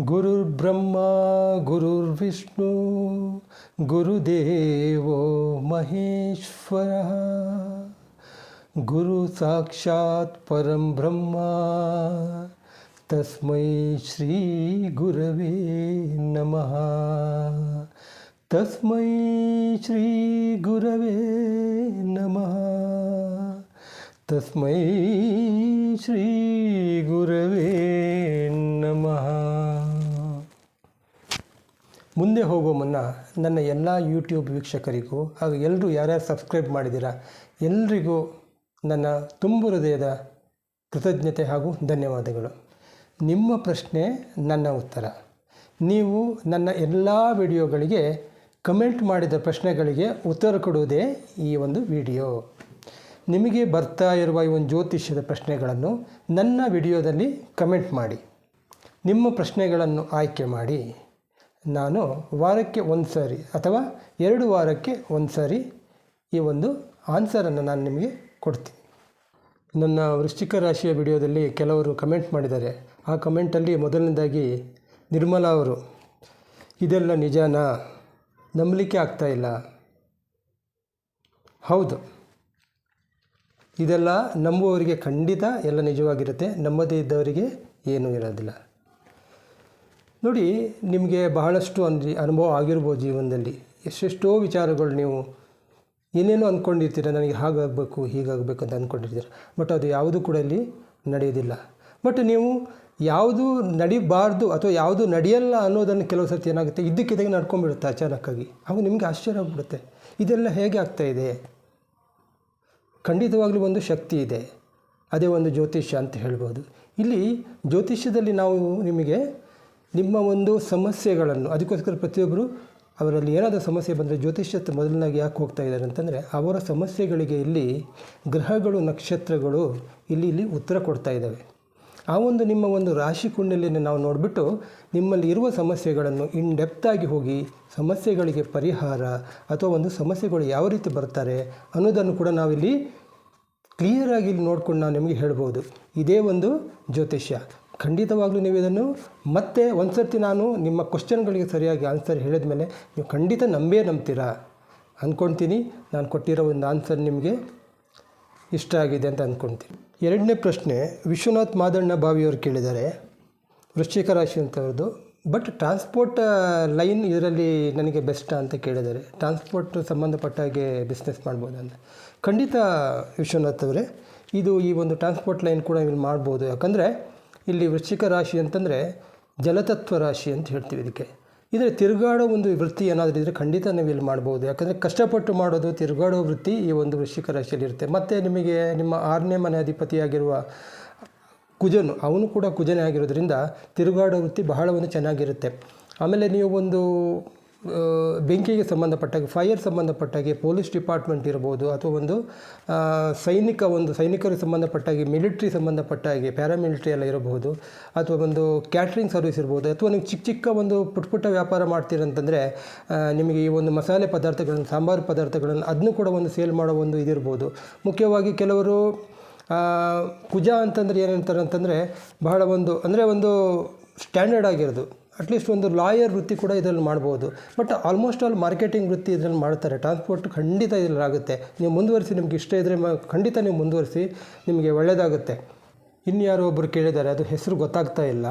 गुरुर्ब्रह्मा, गुरुर्विष्णु, गुरुदेव महेश्वर। गुरु साक्षात परम ब्रह्मा, तस्म श्री गुरवे नमः। तस्मै श्री गुरवे नमः। तस्मै श्री गुरवे ಮುಂದೆ ಹೋಗೋ ಮುನ್ನ ನನ್ನ ಎಲ್ಲ ಯೂಟ್ಯೂಬ್ ವೀಕ್ಷಕರಿಗೂ ಹಾಗೂ ಎಲ್ಲರೂ ಯಾರ್ಯಾರು ಸಬ್ಸ್ಕ್ರೈಬ್ ಮಾಡಿದ್ದೀರಾ, ಎಲ್ರಿಗೂ ನನ್ನ ತುಂಬು ಹೃದಯದ ಕೃತಜ್ಞತೆ ಹಾಗೂ ಧನ್ಯವಾದಗಳು. ನಿಮ್ಮ ಪ್ರಶ್ನೆ ನನ್ನ ಉತ್ತರ. ನೀವು ನನ್ನ ಎಲ್ಲ ವಿಡಿಯೋಗಳಿಗೆ ಕಮೆಂಟ್ ಮಾಡಿದ ಪ್ರಶ್ನೆಗಳಿಗೆ ಉತ್ತರ ಕೊಡುವುದೇ ಈ ಒಂದು ವಿಡಿಯೋ. ನಿಮಗೆ ಬರ್ತಾ ಇರುವ ಈ ಒಂದು ಜ್ಯೋತಿಷ್ಯದ ಪ್ರಶ್ನೆಗಳನ್ನು ನನ್ನ ವಿಡಿಯೋದಲ್ಲಿ ಕಮೆಂಟ್ ಮಾಡಿ. ನಿಮ್ಮ ಪ್ರಶ್ನೆಗಳನ್ನು ಆಯ್ಕೆ ಮಾಡಿ. ನಾನು ವಾರಕ್ಕೆ ಒಂದು ಸಾರಿ ಅಥವಾ ಎರಡು ವಾರಕ್ಕೆ ಒಂದು ಸಾರಿ ಈ ಒಂದು ಆನ್ಸರನ್ನು ನಾನು ನಿಮಗೆ ಕೊಡ್ತೀನಿ. ನನ್ನ ವೃಶ್ಚಿಕ ರಾಶಿಯ ವಿಡಿಯೋದಲ್ಲಿ ಕೆಲವರು ಕಮೆಂಟ್ ಮಾಡಿದ್ದಾರೆ. ಆ ಕಮೆಂಟಲ್ಲಿ ಮೊದಲನೇದಾಗಿ ನಿರ್ಮಲಾ ಅವರು, ಇದೆಲ್ಲ ನಿಜಾನಾ? ನಂಬಲಿಕ್ಕೆ ಆಗ್ತಾಯಿಲ್ಲ ಹೌದು. ಇದೆಲ್ಲ ನಂಬುವವರಿಗೆ ಖಂಡಿತ ಎಲ್ಲ ನಿಜವಾಗಿರುತ್ತೆ. ನಂಬದೇ ಇದ್ದವರಿಗೆ ಏನೂ ಇರೋದಿಲ್ಲ. ನೋಡಿ, ನಿಮಗೆ ಬಹಳಷ್ಟು ಅಂದರೆ ಅನುಭವ ಆಗಿರ್ಬೋದು ಜೀವನದಲ್ಲಿ. ಎಷ್ಟೆಷ್ಟೋ ವಿಚಾರಗಳು ನೀವು ಏನೇನೋ ಅಂದ್ಕೊಂಡಿರ್ತೀರ ನನಗೆ ಹಾಗಾಗಬೇಕು, ಹೀಗಾಗಬೇಕು ಅಂತ ಅಂದ್ಕೊಂಡಿರ್ತೀರ ಬಟ್ ಅದು ಯಾವುದು ಕೂಡ ಇಲ್ಲಿ ನಡೆಯೋದಿಲ್ಲ. ಬಟ್ ನೀವು ಯಾವುದು ನಡಿಬಾರ್ದು ಅಥವಾ ಯಾವುದು ನಡೆಯಲ್ಲ ಅನ್ನೋದನ್ನು ಕೆಲವು ಸರ್ತಿ ಏನಾಗುತ್ತೆ, ಇದ್ದಕ್ಕಿದ್ದಾಗ ನಡ್ಕೊಂಡ್ಬಿಡುತ್ತೆ ಅಚಾನಕ್ಕಾಗಿ. ಆಗ ನಿಮಗೆ ಆಶ್ಚರ್ಯ ಆಗ್ಬಿಡುತ್ತೆ. ಇದೆಲ್ಲ ಹೇಗೆ ಆಗ್ತಾ ಇದೆ? ಖಂಡಿತವಾಗಲೂ ಒಂದು ಶಕ್ತಿ ಇದೆ. ಅದೇ ಒಂದು ಜ್ಯೋತಿಷ್ಯ ಅಂತ ಹೇಳ್ಬೋದು. ಇಲ್ಲಿ ಜ್ಯೋತಿಷ್ಯದಲ್ಲಿ ನಾವು ನಿಮಗೆ ನಿಮ್ಮ ಒಂದು ಸಮಸ್ಯೆಗಳನ್ನು, ಅದಕ್ಕೋಸ್ಕರ ಪ್ರತಿಯೊಬ್ಬರು ಅವರಲ್ಲಿ ಏನಾದರೂ ಸಮಸ್ಯೆ ಬಂದರೆ ಜ್ಯೋತಿಷ್ಯತ್ ಮೊದಲನಾಗಿ ಯಾಕೆ ಹೋಗ್ತಾ ಇದ್ದಾರೆ ಅಂತಂದರೆ ಅವರ ಸಮಸ್ಯೆಗಳಿಗೆ ಇಲ್ಲಿ ಗ್ರಹಗಳು, ನಕ್ಷತ್ರಗಳು ಇಲ್ಲಿ ಇಲ್ಲಿ ಉತ್ತರ ಕೊಡ್ತಾ ಇದ್ದಾವೆ. ಆ ಒಂದು ನಿಮ್ಮ ಒಂದು ರಾಶಿ ಕುಂಡಲಿಯನ್ನು ನಾವು ನೋಡಿಬಿಟ್ಟು ನಿಮ್ಮಲ್ಲಿ ಇರುವ ಸಮಸ್ಯೆಗಳನ್ನು ಇನ್ ಡೆಪ್ತಾಗಿ ಹೋಗಿ ಸಮಸ್ಯೆಗಳಿಗೆ ಪರಿಹಾರ ಅಥವಾ ಒಂದು ಸಮಸ್ಯೆಗಳು ಯಾವ ರೀತಿ ಬರ್ತಾರೆ ಅನ್ನೋದನ್ನು ಕೂಡ ನಾವಿಲ್ಲಿ ಕ್ಲಿಯರಾಗಿ ಇಲ್ಲಿ ನೋಡ್ಕೊಂಡು ನಾವು ನಿಮಗೆ ಹೇಳ್ಬೋದು. ಇದೇ ಒಂದು ಜ್ಯೋತಿಷ್ಯ. ಖಂಡಿತವಾಗ್ಲೂ ನೀವು ಇದನ್ನು ಮತ್ತೆ ಒಂದು ಸರ್ತಿ ನಾನು ನಿಮ್ಮ ಕ್ವಶನ್ಗಳಿಗೆ ಸರಿಯಾಗಿ ಆನ್ಸರ್ ಹೇಳಿದ ಮೇಲೆ ನೀವು ಖಂಡಿತ ನಂಬೇ ನಂಬ್ತೀರಾ? ಅಂದ್ಕೊಳ್ತೀನಿ ನಾನು ಕೊಟ್ಟಿರೋ ಒಂದು ಆನ್ಸರ್ ನಿಮಗೆ ಇಷ್ಟ ಆಗಿದೆ ಅಂತ ಅಂದ್ಕೊಳ್ತೀನಿ ಎರಡನೇ ಪ್ರಶ್ನೆ, ವಿಶ್ವನಾಥ್ ಮಾದಣ್ಣ ಬಾವಿಯವರು ಕೇಳಿದ್ದಾರೆ. ವೃಶ್ಚಿಕ ರಾಶಿ ಅಂತವ್ರದ್ದು. ಬಟ್ ಟ್ರಾನ್ಸ್ಪೋರ್ಟ್ ಲೈನ್ ಇದರಲ್ಲಿ ನನಗೆ ಬೆಸ್ಟ್ ಅಂತ ಕೇಳಿದ್ದಾರೆ. ಟ್ರಾನ್ಸ್ಪೋರ್ಟ್ ಸಂಬಂಧಪಟ್ಟ ಹಾಗೆ ಬಿಸ್ನೆಸ್ ಮಾಡ್ಬೋದು ಅಂತ. ಖಂಡಿತ ವಿಶ್ವನಾಥ್ ಅವರೇ, ಇದು ಈ ಒಂದು ಟ್ರಾನ್ಸ್ಪೋರ್ಟ್ ಲೈನ್ ಕೂಡ ಇಲ್ಲಿ ಮಾಡ್ಬೋದು. ಯಾಕಂದರೆ ಇಲ್ಲಿ ವೃಶ್ಚಿಕ ರಾಶಿ ಅಂತಂದರೆ ಜಲತತ್ವ ರಾಶಿ ಅಂತ ಹೇಳ್ತೀವಿ ಇದಕ್ಕೆ. ಇದರ ತಿರುಗಾಡೋ ಒಂದು ವೃತ್ತಿ ಏನಾದರೂ ಇದ್ದರೆ ಖಂಡಿತ ನೀವು ಇಲ್ಲಿ ಮಾಡ್ಬೋದು. ಯಾಕಂದರೆ ಕಷ್ಟಪಟ್ಟು ಮಾಡೋದು, ತಿರುಗಾಡೋ ವೃತ್ತಿ ಈ ಒಂದು ವೃಶ್ಚಿಕ ರಾಶಿಯಲ್ಲಿ ಇರುತ್ತೆ. ಮತ್ತು ನಿಮಗೆ ನಿಮ್ಮ ಆರನೇ ಮನೆ ಅಧಿಪತಿಯಾಗಿರುವ ಕುಜನು, ಅವನು ಕೂಡ ಕುಜನೇ ಆಗಿರೋದ್ರಿಂದ ತಿರುಗಾಡೋ ವೃತ್ತಿ ಬಹಳ ಒಂದು ಚೆನ್ನಾಗಿರುತ್ತೆ. ಆಮೇಲೆ ನೀವು ಒಂದು ಬೆಂಕಿಗೆ ಸಂಬಂಧಪಟ್ಟಾಗೆ, ಫೈರ್ ಸಂಬಂಧಪಟ್ಟಾಗೆ ಪೊಲೀಸ್ ಡಿಪಾರ್ಟ್ಮೆಂಟ್ ಇರ್ಬೋದು, ಅಥವಾ ಒಂದು ಸೈನಿಕ ಒಂದು ಸೈನಿಕರಿಗೆ ಸಂಬಂಧಪಟ್ಟಾಗೆ ಮಿಲಿಟ್ರಿ ಸಂಬಂಧಪಟ್ಟಾಗೆ ಪ್ಯಾರಾಮಿಲಿಟ್ರಿ ಎಲ್ಲ ಇರಬಹುದು ಅಥವಾ ಒಂದು ಕ್ಯಾಟ್ರಿಂಗ್ ಸರ್ವಿಸ್ ಇರ್ಬೋದು, ಅಥವಾ ನೀವು ಚಿಕ್ಕ ಚಿಕ್ಕ ಒಂದು ಪುಟ್ಟ ಪುಟ್ಟ ವ್ಯಾಪಾರ ಮಾಡ್ತೀರಂತಂದರೆ ನಿಮಗೆ ಈ ಒಂದು ಮಸಾಲೆ ಪದಾರ್ಥಗಳನ್ನು, ಸಾಂಬಾರು ಪದಾರ್ಥಗಳನ್ನು ಅದನ್ನು ಕೂಡ ಒಂದು ಸೇಲ್ ಮಾಡೋ ಒಂದು ಇದಿರ್ಬೋದು. ಮುಖ್ಯವಾಗಿ ಕೆಲವರು ಕುಜ ಅಂತಂದರೆ ಏನಂತಾರೆ ಅಂತಂದರೆ, ಬಹಳ ಒಂದು, ಅಂದರೆ ಒಂದು ಸ್ಟ್ಯಾಂಡರ್ಡ್ ಆಗಿರೋದು. ಅಟ್ಲೀಸ್ಟ್ ಒಂದು ಲಾಯರ್ ವೃತ್ತಿ ಕೂಡ ಇದರಲ್ಲಿ ಮಾಡ್ಬೋದು. ಬಟ್ ಆಲ್ಮೋಸ್ಟ್ ಆಲ್ ಮಾರ್ಕೆಟಿಂಗ್ ವೃತ್ತಿ ಇದರಲ್ಲಿ ಮಾಡ್ತಾರೆ. ಟ್ರಾನ್ಸ್ಪೋರ್ಟ್ ಖಂಡಿತ ಇದರಲ್ಲಿ ಆಗುತ್ತೆ. ನೀವು ಮುಂದುವರಿಸಿ, ನಿಮ್ಗೆ ಇಷ್ಟ ಇದ್ದರೆ ಖಂಡಿತ ನೀವು ಮುಂದುವರಿಸಿ, ನಿಮಗೆ ಒಳ್ಳೆಯದಾಗುತ್ತೆ ಇನ್ಯಾರೋ ಒಬ್ಬರು ಕೇಳಿದ್ದಾರೆ, ಅದು ಹೆಸರು ಗೊತ್ತಾಗ್ತಾ ಇಲ್ಲ.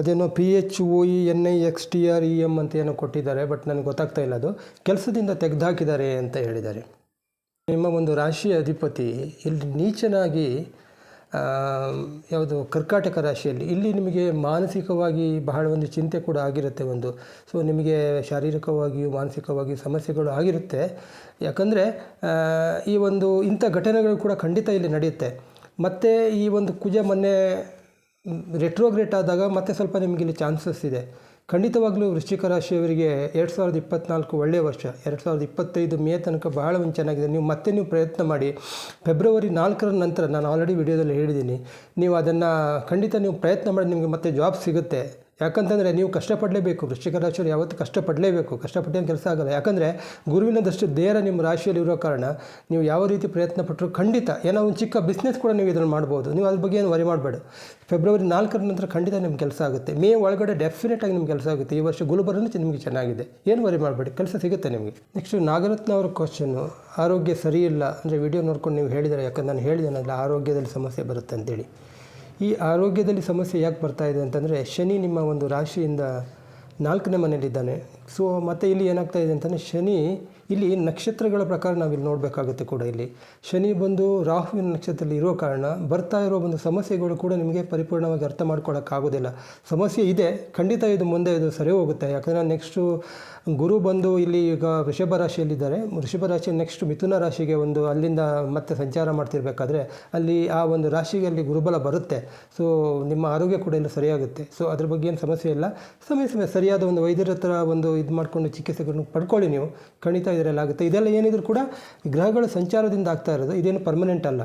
ಅದೇನೋ P H O E N I X T R E M ಅಂತ ಏನೋ ಕೊಟ್ಟಿದ್ದಾರೆ ಬಟ್ ನನಗೆ ಗೊತ್ತಾಗ್ತಾ ಇಲ್ಲ ಅದು. ಕೆಲಸದಿಂದ ತೆಗೆದುಹಾಕಿದ್ದಾರೆ ಅಂತ ಹೇಳಿದ್ದಾರೆ. ನಿಮ್ಮ ಒಂದು ರಾಶಿಯ ಅಧಿಪತಿ, ಇಲ್ಲಿ ನೀಚನಾಗಿ ಯಾವುದು ಕರ್ಕಾಟಕ ರಾಶಿಯಲ್ಲಿ, ಇಲ್ಲಿ ನಿಮಗೆ ಮಾನಸಿಕವಾಗಿ ಬಹಳ ಒಂದು ಚಿಂತೆ ಕೂಡ ಆಗಿರುತ್ತೆ ಒಂದು. ಸೊ ನಿಮಗೆ ಶಾರೀರಿಕವಾಗಿಯೂ ಮಾನಸಿಕವಾಗಿಯೂ ಸಮಸ್ಯೆಗಳು ಆಗಿರುತ್ತೆ. ಯಾಕಂದರೆ ಈ ಒಂದು ಇಂಥ ಘಟನೆಗಳು ಕೂಡ ಖಂಡಿತ ಇಲ್ಲಿ ನಡೆಯುತ್ತೆ. ಮತ್ತು ಈ ಒಂದು ಕುಜ ಮೊನ್ನೆ ರೆಟ್ರೋಗ್ರೇಟ್ ಆದಾಗ ಮತ್ತೆ ಸ್ವಲ್ಪ ನಿಮಗೆ ಇಲ್ಲಿ ಚಾನ್ಸಸ್ ಇದೆ. ಖಂಡಿತವಾಗ್ಲೂ ವೃಶ್ಚಿಕ ರಾಶಿಯವರಿಗೆ ಎರಡು ಸಾವಿರದ ಇಪ್ಪತ್ತ್ನಾಲ್ಕು ಒಳ್ಳೆಯ ವರ್ಷ. ಎರಡು ಸಾವಿರದ ಇಪ್ಪತ್ತೈದು ಮೇ ತನಕ ಬಹಳ ಒಂದು ಚೆನ್ನಾಗಿದೆ. ನೀವು ಮತ್ತೆ ನೀವು ಪ್ರಯತ್ನ ಮಾಡಿ. ಫೆಬ್ರವರಿ ನಾಲ್ಕರ ನಂತರ ನಾನು ಆಲ್ರೆಡಿ ವಿಡಿಯೋದಲ್ಲಿ ಹೇಳಿದ್ದೀನಿ. ನೀವು ಅದನ್ನು ಖಂಡಿತ ನೀವು ಪ್ರಯತ್ನ ಮಾಡಿ ನಿಮಗೆ ಮತ್ತೆ ಜಾಬ್ ಸಿಗುತ್ತೆ. ಯಾಕಂತಂದರೆ ನೀವು ಕಷ್ಟಪಡಲೇಬೇಕು. ವೃಶ್ಚಿಕ ರಾಶಿಯವರು ಯಾವತ್ತು ಕಷ್ಟಪಡಲೇಬೇಕು. ಕಷ್ಟಪಟ್ಟೇನು ಕೆಲಸ ಆಗಲ್ಲ. ಯಾಕಂದರೆ ಗುರುವಿನದಷ್ಟು ದೇಹ ನಿಮ್ಮ ರಾಶಿಯಲ್ಲಿ ಇರೋ ಕಾರಣ ನೀವು ಯಾವ ರೀತಿ ಪ್ರಯತ್ನ ಪಟ್ಟರು ಖಂಡಿತ ಏನೋ ಒಂದು ಚಿಕ್ಕ ಬಿಸ್ನೆಸ್ ಕೂಡ ನೀವು ಇದನ್ನು ಮಾಡ್ಬೋದು. ನೀವು ಅದ್ರ ಬಗ್ಗೆ ಏನು ವರಿ ಮಾಡಬೇಡ. ಫೆಬ್ರವರಿ ನಾಲ್ಕರ ನಂತರ ಖಂಡಿತ ನಿಮ್ಗೆ ಕೆಲಸ ಆಗುತ್ತೆ. ಮೇ ಒಳಗಡೆ ಡೆಫಿನೆಟಾಗಿ ನಿಮ್ಗೆ ಕೆಲಸ ಆಗುತ್ತೆ. ಈ ವರ್ಷ ಗುಲ್ಬರ್ಗನೂ ನಿಮಗೆ ಚೆನ್ನಾಗಿದೆ. ಏನು ವರಿ ಮಾಡಬೇಡಿ. ಕೆಲಸ ಸಿಗುತ್ತೆ ನಿಮಗೆ. ನೆಕ್ಸ್ಟು ನಾಗರತ್ನ ಅವ್ರ ಕ್ವಶನ್ನು ಆರೋಗ್ಯ ಸರಿ ಇಲ್ಲ. ಅಂದರೆ ವಿಡಿಯೋ ನೋಡ್ಕೊಂಡು ನೀವು ಹೇಳಿದರೆ, ಯಾಕಂದ್ರೆ ನಾನು ಹೇಳಿದೆ ಆರೋಗ್ಯದಲ್ಲಿ ಸಮಸ್ಯೆ ಬರುತ್ತೆ ಅಂತೇಳಿ. ಈ ಆರೋಗ್ಯದಲ್ಲಿ ಸಮಸ್ಯೆ ಯಾಕೆ ಬರ್ತಾ ಇದೆ ಅಂತಂದರೆ, ಶನಿ ನಿಮ್ಮ ಒಂದು ರಾಶಿಯಿಂದ ನಾಲ್ಕನೇ ಮನೆಯಲ್ಲಿದ್ದಾನೆ. ಸೊ ಮತ್ತು ಇಲ್ಲಿ ಏನಾಗ್ತಾ ಇದೆ ಅಂತಂದರೆ, ಶನಿ ಇಲ್ಲಿ ನಕ್ಷತ್ರಗಳ ಪ್ರಕಾರ ನಾವಿಲ್ಲಿ ನೋಡಬೇಕಾಗುತ್ತೆ ಕೂಡ ಇಲ್ಲಿ. ಶನಿ ಬಂದು ರಾಹುವಿನ ನಕ್ಷತ್ರದಲ್ಲಿ ಇರೋ ಕಾರಣ, ಬರ್ತಾ ಇರೋ ಒಂದು ಸಮಸ್ಯೆಗಳು ಕೂಡ ನಿಮಗೆ ಪರಿಪೂರ್ಣವಾಗಿ ಅರ್ಥ ಮಾಡ್ಕೊಳ್ಳೋಕ್ಕಾಗೋದಿಲ್ಲ ಸಮಸ್ಯೆ ಇದೆ, ಖಂಡಿತ ಇದು ಮುಂದೆ ಇದು ಸರಿ ಹೋಗುತ್ತೆ. ಯಾಕಂದರೆ ನೆಕ್ಸ್ಟು ಗುರು ಬಂದು ಇಲ್ಲಿ ಈಗ ವೃಷಭ ರಾಶಿಯಲ್ಲಿದ್ದಾರೆ. ವೃಷಭ ರಾಶಿ ನೆಕ್ಸ್ಟ್ ಮಿಥುನ ರಾಶಿಗೆ ಒಂದು ಅಲ್ಲಿಂದ ಮತ್ತೆ ಸಂಚಾರ ಮಾಡ್ತಿರ್ಬೇಕಾದ್ರೆ ಅಲ್ಲಿ ಆ ಒಂದು ರಾಶಿಗೆ ಅಲ್ಲಿ ಗುರುಬಲ ಬರುತ್ತೆ. ಸೊ ನಿಮ್ಮ ಆರೋಗ್ಯ ಕೂಡ ಎಲ್ಲ ಸರಿಯಾಗುತ್ತೆ. ಸೊ ಅದ್ರ ಬಗ್ಗೆ ಏನು ಸಮಸ್ಯೆ ಇಲ್ಲ. ಸಮಯ ಸಮಯ ಸರಿಯಾದ ಒಂದು ವೈದ್ಯರ ಹತ್ರ ಒಂದು ಇದು ಮಾಡಿಕೊಂಡು ಚಿಕಿತ್ಸೆಗಳನ್ನು ಪಡ್ಕೊಳ್ಳಿ ನೀವು. ಖಂಡಿತ ಇದರಲ್ಲಿ ಆಗುತ್ತೆ. ಇದೆಲ್ಲ ಏನಿದ್ರು ಕೂಡ ಗ್ರಹಗಳ ಸಂಚಾರದಿಂದ ಆಗ್ತಾ ಇರೋದು. ಇದೇನು ಪರ್ಮನೆಂಟ್ ಅಲ್ಲ.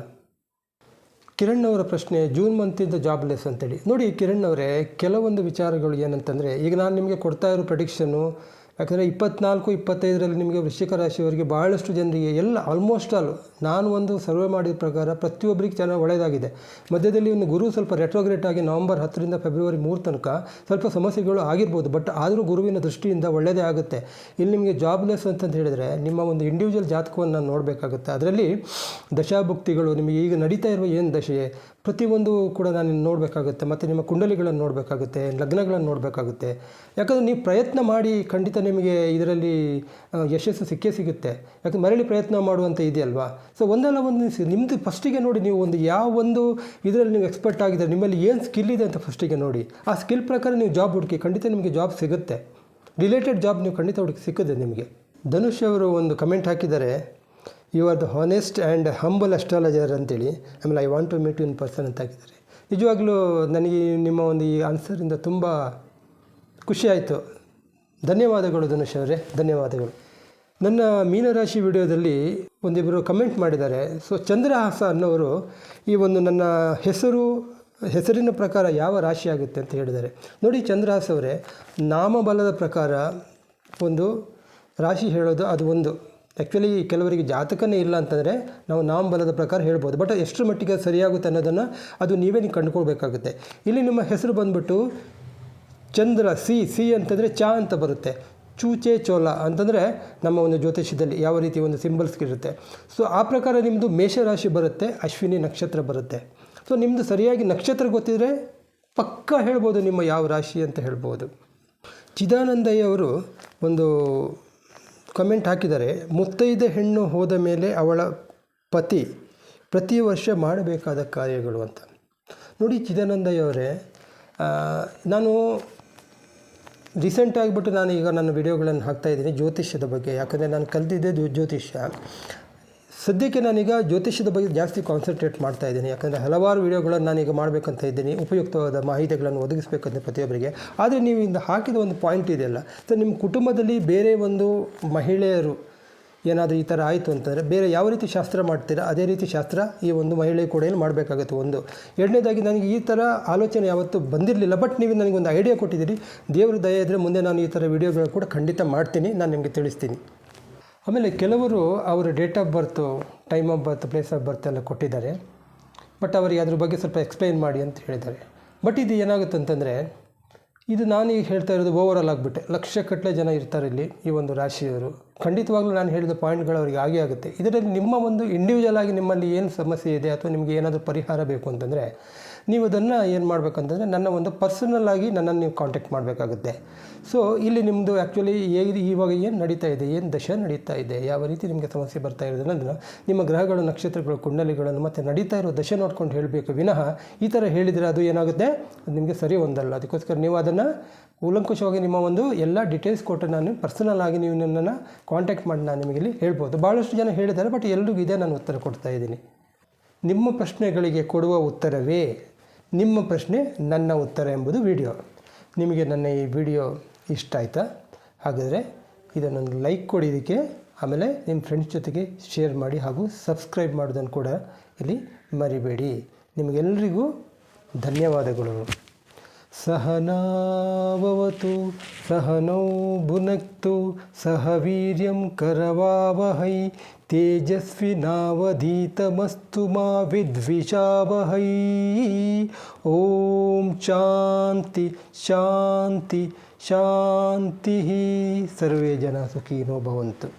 ಕಿರಣ್ ಅವರ ಪ್ರಶ್ನೆ, ಜೂನ್ ಮಂತಿಂದ ಜಾಬ್ಲೆಸ್ ಅಂತೇಳಿ. ನೋಡಿ ಕಿರಣ್ ಅವರೇ, ಕೆಲವೊಂದು ವಿಚಾರಗಳು ಏನಂತಂದರೆ, ಈಗ ನಾನು ನಿಮಗೆ ಕೊಡ್ತಾ ಇರೋ ಪ್ರಡಿಕ್ಷನ್ನು ಯಾಕಂದರೆ ಇಪ್ಪತ್ನಾಲ್ಕು, ಇಪ್ಪತ್ತೈದರಲ್ಲಿ ನಿಮಗೆ ವೃಶ್ಚಿಕ ರಾಶಿಯವರಿಗೆ ಭಾಳಷ್ಟು ಜನರಿಗೆ ಎಲ್ಲ ಆಲ್ಮೋಸ್ಟ್ ಆಲ್ ನಾನು ಒಂದು ಸರ್ವೆ ಮಾಡಿದ ಪ್ರಕಾರ ಪ್ರತಿಯೊಬ್ಬರಿಗೆ ಚೆನ್ನಾಗಿ ಒಳ್ಳೆಯದಾಗಿದೆ. ಮಧ್ಯದಲ್ಲಿ ಒಂದು ಗುರು ಸ್ವಲ್ಪ ರೆಟ್ರೋಗ್ರೇಟ್ ಆಗಿ ನವಂಬರ್ ಹತ್ತರಿಂದ ಫೆಬ್ರವರಿ ಮೂರು ತನಕ ಸ್ವಲ್ಪ ಸಮಸ್ಯೆಗಳು ಆಗಿರ್ಬೋದು ಬಟ್ ಆದರೂ ಗುರುವಿನ ದೃಷ್ಟಿಯಿಂದ ಒಳ್ಳೆಯದೇ ಆಗುತ್ತೆ. ಇಲ್ಲಿ ನಿಮಗೆ ಜಾಬ್ಲೆಸ್ ಅಂತಂತ ಹೇಳಿದರೆ ನಿಮ್ಮ ಒಂದು ಇಂಡಿವಿಜುವಲ್ ಜಾತಕವನ್ನು ನೋಡಬೇಕಾಗುತ್ತೆ. ಅದರಲ್ಲಿ ದಶಾಭುಕ್ತಿಗಳು ನಿಮಗೆ ಈಗ ನಡೀತಾ ಇರುವ ಏನು ದಶೆ? ಪ್ರತಿಯೊಂದು ಕೂಡ ನಾನು ನೋಡಬೇಕಾಗುತ್ತೆ, ಮತ್ತು ನಿಮ್ಮ ಕುಂಡಲಿಗಳನ್ನು ನೋಡಬೇಕಾಗುತ್ತೆ, ಲಗ್ನಗಳನ್ನು ನೋಡಬೇಕಾಗುತ್ತೆ. ಯಾಕಂದರೆ ನೀವು ಪ್ರಯತ್ನ ಮಾಡಿ ಖಂಡಿತ ನಿಮಗೆ ಇದರಲ್ಲಿ ಯಶಸ್ಸು ಸಿಕ್ಕೇ ಸಿಗುತ್ತೆ. ಯಾಕಂದ್ರೆ ಮರಳಿ ಪ್ರಯತ್ನ ಮಾಡುವಂಥ ಇದೆಯಲ್ವಾ ಸೊ ಒಂದಲ್ಲ ಒಂದು ನಿಮ್ಮದು ಫಸ್ಟಿಗೆ ನೋಡಿ ನೀವು ಒಂದು ಯಾವ ಒಂದು ಇದರಲ್ಲಿ ನೀವು ಎಕ್ಸ್ಪರ್ಟ್ ಆಗಿದ್ದಾರೆ, ನಿಮ್ಮಲ್ಲಿ ಏನು ಸ್ಕಿಲ್ ಇದೆ ಅಂತ ಫಸ್ಟಿಗೆ ನೋಡಿ. ಆ ಸ್ಕಿಲ್ ಪ್ರಕಾರ ನೀವು ಜಾಬ್ ಹುಡುಕಿ, ಖಂಡಿತ ನಿಮಗೆ ಜಾಬ್ ಸಿಗುತ್ತೆ. ರಿಲೇಟೆಡ್ ಜಾಬ್ ನೀವು ಖಂಡಿತ ಹುಡುಕಿ ಸಿಕ್ಕುತ್ತೆ ನಿಮಗೆ. ಧನುಷ್ ಅವರು ಒಂದು ಕಮೆಂಟ್ ಹಾಕಿದ್ದಾರೆ. You are the honest and humble astrologer ಅಂತೇಳಿ ಆಮೇಲೆ I want to meet in person ಅಂತ ಹಾಕಿದ್ದಾರೆ. ನಿಜವಾಗ್ಲೂ ನನಗೆ ನಿಮ್ಮ ಒಂದು ಈ ಆನ್ಸರಿಂದ ತುಂಬ ಖುಷಿ ಆಯಿತು. ಧನ್ಯವಾದಗಳು ಧನುಷ್ ಅವರೇ, ಧನ್ಯವಾದಗಳು. ನನ್ನ ಮೀನರಾಶಿ ವಿಡಿಯೋದಲ್ಲಿ ಒಂದಿಬ್ಬರು ಕಮೆಂಟ್ ಮಾಡಿದ್ದಾರೆ. ಸೊ ಚಂದ್ರಹಾಸ ಅನ್ನೋರು ಈ ಒಂದು ನನ್ನ ಹೆಸರು, ಹೆಸರಿನ ಪ್ರಕಾರ ಯಾವ ರಾಶಿ ಆಗುತ್ತೆ ಅಂತ ಹೇಳಿದ್ದಾರೆ. ನೋಡಿ ಚಂದ್ರಹಾಸ ಅವರೇ, ನಾಮಬಲದ ಪ್ರಕಾರ ಒಂದು ರಾಶಿ ಹೇಳೋದು ಅದು ಒಂದು. ಆ್ಯಕ್ಚುಲಿ ಕೆಲವರಿಗೆ ಜಾತಕನೇ ಇಲ್ಲ ಅಂತಂದರೆ ನಾವು ನಾಮಬಲದ ಪ್ರಕಾರ ಹೇಳ್ಬೋದು. ಬಟ್ ಎಷ್ಟರ ಮಟ್ಟಿಗೆ ಸರಿಯಾಗುತ್ತೆ ಅನ್ನೋದನ್ನು ಅದು ನೀವೇ ನೀವು ಕಂಡುಕೊಳ್ಬೇಕಾಗುತ್ತೆ. ಇಲ್ಲಿ ನಿಮ್ಮ ಹೆಸರು ಬಂದ್ಬಿಟ್ಟು ಚಂದ್ರ ಸಿ ಸಿ ಅಂತಂದರೆ ಚ ಅಂತ ಬರುತ್ತೆ. ಚೂಚೆ ಚೋಲ ಅಂತಂದರೆ ನಮ್ಮ ಒಂದು ಜ್ಯೋತಿಷ್ಯದಲ್ಲಿ ಯಾವ ರೀತಿ ಒಂದು ಸಿಂಬಲ್ಸ್ ಇರುತ್ತೆ. ಸೊ ಆ ಪ್ರಕಾರ ನಿಮ್ಮದು ಮೇಷರಾಶಿ ಬರುತ್ತೆ, ಅಶ್ವಿನಿ ನಕ್ಷತ್ರ ಬರುತ್ತೆ. ಸೊ ನಿಮ್ಮದು ಸರಿಯಾಗಿ ನಕ್ಷತ್ರ ಗೊತ್ತಿದ್ರೆ ಪಕ್ಕ ಹೇಳ್ಬೋದು ನಿಮ್ಮ ಯಾವ ರಾಶಿ ಅಂತ ಹೇಳ್ಬೋದು. ಚಿದಾನಂದಯ್ಯ ಅವರು ಒಂದು ಕಮೆಂಟ್ ಹಾಕಿದರೆ ಮುತ್ತೈದೆ ಹೆಣ್ಣು ಹೋದ ಮೇಲೆ ಅವಳ ಪತಿ ಪ್ರತಿ ವರ್ಷ ಮಾಡಬೇಕಾದ ಕಾರ್ಯಗಳು ಅಂತ. ನೋಡಿ ಚಿದಾನಂದಯ್ಯವರೇ ನಾನು ರೀಸೆಂಟ್ ಆಗಿಬಿಟ್ಟು ನಾನು ಈಗ ನನ್ನ ವಿಡಿಯೋಗಳನ್ನು ಹಾಕ್ತಾಯಿದ್ದೀನಿ ಜ್ಯೋತಿಷ್ಯದ ಬಗ್ಗೆ. ಯಾಕಂದರೆ ನಾನು ಕಲಿತಿದ್ದೆ ಜ್ಯೋತಿಷ್ಯ. ಸದ್ಯಕ್ಕೆ ನಾನೀಗ ಜ್ಯೋತಿಷ್ಯದ ಬಗ್ಗೆ ಜಾಸ್ತಿ ಕಾನ್ಸಂಟ್ರೇಟ್ ಮಾಡ್ತಾ ಇದ್ದೀನಿ. ಯಾಕಂದರೆ ಹಲವಾರು ವಿಡಿಯೋಗಳನ್ನು ನಾನೀಗ ಮಾಡಬೇಕಂತ ಇದ್ದೀನಿ. ಉಪಯುಕ್ತವಾದ ಮಾಹಿತಿಗಳನ್ನು ಒದಗಿಸಬೇಕಂತ ಪ್ರತಿಯೊಬ್ಬರಿಗೆ. ಆದರೆ ನೀವು ಇಂದ ಹಾಕಿದ ಒಂದು ಪಾಯಿಂಟ್ ಇದೆಯಲ್ಲ ಸೊ ನಿಮ್ಮ ಕುಟುಂಬದಲ್ಲಿ ಬೇರೆ ಒಂದು ಮಹಿಳೆಯರು ಏನಾದರೂ ಈ ಥರ ಆಯಿತು ಅಂತಂದರೆ ಬೇರೆ ಯಾವ ರೀತಿ ಶಾಸ್ತ್ರ ಮಾಡ್ತೀರಾ? ಅದೇ ರೀತಿ ಶಾಸ್ತ್ರ ಈ ಒಂದು ಮಹಿಳೆ ಕೂಡ ಏನು ಮಾಡಬೇಕಾಗುತ್ತೆ ಒಂದು. ಎರಡನೇದಾಗಿ ನನಗೆ ಈ ಥರ ಆಲೋಚನೆ ಯಾವತ್ತೂ ಬಂದಿರಲಿಲ್ಲ. ಬಟ್ ನೀವು ನನಗೊಂದು ಐಡಿಯಾ ಕೊಟ್ಟಿದ್ದೀರಿ. ದೇವ್ರ ದಯ ಇದ್ದರೆ ಮುಂದೆ ನಾನು ಈ ಥರ ವೀಡಿಯೋಗಳು ಕೂಡ ಖಂಡಿತ ಮಾಡ್ತೀನಿ. ನಾನು ನಿಮಗೆ ತಿಳಿಸ್ತೀನಿ. ಆಮೇಲೆ ಕೆಲವರು ಅವರ date of birth time of birth place of birth ಎಲ್ಲ ಕೊಟ್ಟಿದ್ದಾರೆ. ಬಟ್ ಅವರಿಗೆ ಅದ್ರ ಬಗ್ಗೆ ಸ್ವಲ್ಪ ಎಕ್ಸ್ಪ್ಲೈನ್ ಮಾಡಿ ಅಂತ ಹೇಳಿದ್ದಾರೆ. ಬಟ್ ಇದು ಏನಾಗುತ್ತೆ ಅಂತಂದರೆ, ಇದು ನಾನು ಈಗ ಹೇಳ್ತಾ ಇರೋದು ಓವರಾಲ್ ಆಗಿಬಿಟ್ಟೆ. ಲಕ್ಷಗಟ್ಟಲೆ ಜನ ಇರ್ತಾರೆ ಇಲ್ಲಿ ಈ ಒಂದು ರಾಶಿಯವರು. ಖಂಡಿತವಾಗ್ಲೂ ನಾನು ಹೇಳಿದ ಪಾಯಿಂಟ್ಗಳು ಅವರಿಗೆ ಆಗೇ ಆಗುತ್ತೆ. ಇದರಲ್ಲಿ ನಿಮ್ಮ ಒಂದು ಇಂಡಿವಿಜುವಲ್ ಆಗಿ ನಿಮ್ಮಲ್ಲಿ ಏನು ಸಮಸ್ಯೆ ಇದೆ ಅಥವಾ ನಿಮಗೆ ಏನಾದರೂ ಪರಿಹಾರ ಬೇಕು ಅಂತಂದರೆ ನೀವು ಅದನ್ನು ಏನು ಮಾಡಬೇಕಂತಂದರೆ ನನ್ನ ಒಂದು ಪರ್ಸನಲ್ ಆಗಿ ನನ್ನನ್ನು ನೀವು ಕಾಂಟ್ಯಾಕ್ಟ್ ಮಾಡಬೇಕಾಗುತ್ತೆ. ಸೊ ಇಲ್ಲಿ ನಿಮ್ಮದು ಆ್ಯಕ್ಚುಲಿ ಹೇಗಿದೆ ಇವಾಗ ಏನು ನಡೀತಾ ಇದೆ, ಏನು ದಶ ನಡೀತಾ ಇದೆ, ಯಾವ ರೀತಿ ನಿಮಗೆ ಸಮಸ್ಯೆ ಬರ್ತಾ ಇದೆ ಅನ್ನೋದನ್ನು ನಿಮ್ಮ ಗ್ರಹಗಳು, ನಕ್ಷತ್ರಗಳು, ಕುಂಡಲಿಗಳನ್ನು ಮತ್ತು ನಡೀತಾ ಇರೋ ದಶೆ ನೋಡ್ಕೊಂಡು ಹೇಳಬೇಕು. ವಿನಃ ಈ ಥರ ಹೇಳಿದರೆ ಅದು ಏನಾಗುತ್ತೆ? ಅದು ನಿಮಗೆ ಸರಿ ಹೊಂದಲ್ಲ ಅದಕ್ಕೋಸ್ಕರ ನೀವು ಅದನ್ನು ಕೂಲಂಕುಷವಾಗಿ ನಿಮ್ಮ ಒಂದು ಎಲ್ಲ ಡೀಟೇಲ್ಸ್ ಕೊಟ್ಟು ನಾನು ಪರ್ಸನಲ್ ಆಗಿ ನೀವು ನನ್ನನ್ನು ಕಾಂಟ್ಯಾಕ್ಟ್ ಮಾಡಿ ನಾನು ನಿಮಗೆ ಇಲ್ಲಿ ಹೇಳ್ಬೋದು. ಭಾಳಷ್ಟು ಜನ ಹೇಳಿದ್ದಾರೆ ಬಟ್ ಎಲ್ರಿಗೂ ಇದೇ ನಾನು ಉತ್ತರ ಕೊಡ್ತಾ ಇದ್ದೀನಿ. ನಿಮ್ಮ ಪ್ರಶ್ನೆಗಳಿಗೆ ಕೊಡುವ ಉತ್ತರವೇ ನಿಮ್ಮ ಪ್ರಶ್ನೆ ನನ್ನ ಉತ್ತರ ಎಂಬುದು ವಿಡಿಯೋ. ನಿಮಗೆ ನನ್ನ ಈ ವಿಡಿಯೋ ಇಷ್ಟ ಆಯಿತಾ? ಹಾಗಾದರೆ ಇದನ್ನೊಂದು ಲೈಕ್ ಕೊಡಿ ಇದಕ್ಕೆ. ಆಮೇಲೆ ನಿಮ್ಮ ಫ್ರೆಂಡ್ಸ್ ಜೊತೆಗೆ ಶೇರ್ ಮಾಡಿ ಹಾಗೂ ಸಬ್ಸ್ಕ್ರೈಬ್ ಮಾಡೋದನ್ನು ಕೂಡ ಇಲ್ಲಿ ಮರಿಬೇಡಿ. ನಿಮಗೆಲ್ಲರಿಗೂ ಧನ್ಯವಾದಗಳು. सहनाववतु सहनौ भुनक्तु सह वीर्यं करवावहै तेजस्विनावधीतमस्तु मा विद्विषावहै ॐ शान्ति शान्ति शान्तिः सर्वे जनाः सुखिनो भवन्तु